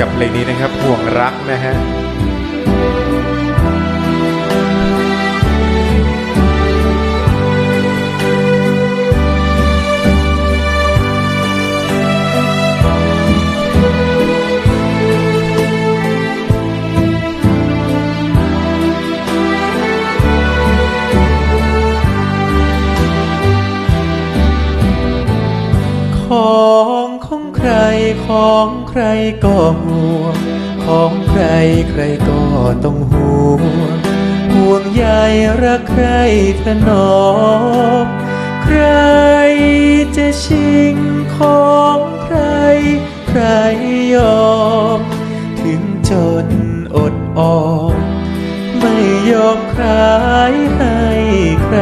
กับเพลงนี้นะครับห่วงรักนะฮะขอ ใครของใครก็ห่วง ของใครใครก็ต้องห่วงห่วงใยรักใครถนอมใครจะชิงของใคร ใครยอม ถึงจนอดออม ไม่ยอมใครให้ใคร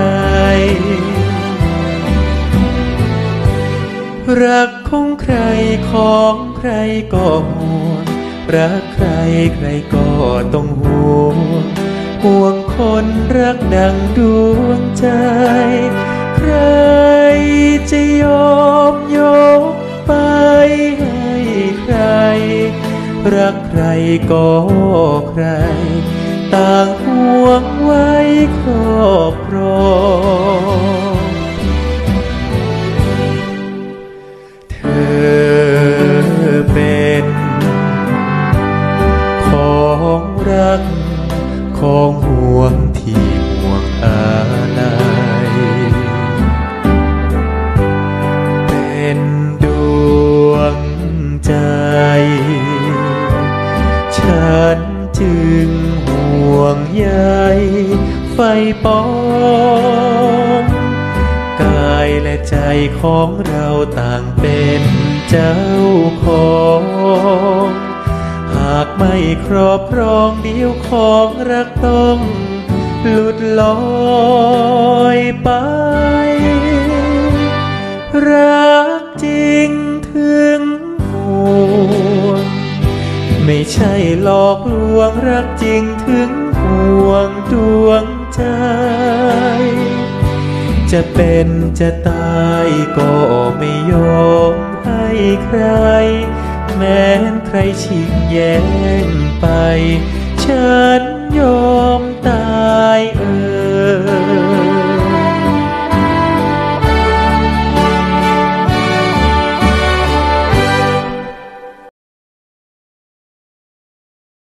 รักของใครของใครก็ห่วงรักใครใครก็ต้องห่วงห่วงคนรักดังดวงใจ ใครจะยอมยกไปให้ใคร รักใครก็ใคร ต่างห่วงไว้ครอบครอง ของห่วงที่ห่วงอะไร เป็นดวงใจ ฉันจึงห่วงใยไฟปองกายและใจของเราต่างเป็นเจ้าของ ครอบครองเดียวของรักต้องหลุดลอยไป รักจริงถึงห่วง ไม่ใช่หลอกลวงรักจริงถึงห่วงดวงใจ จะเป็นจะตายก็ไม่ยอมให้ใคร แม้นใครชิงแย่งไป ฉันยอมตายเออ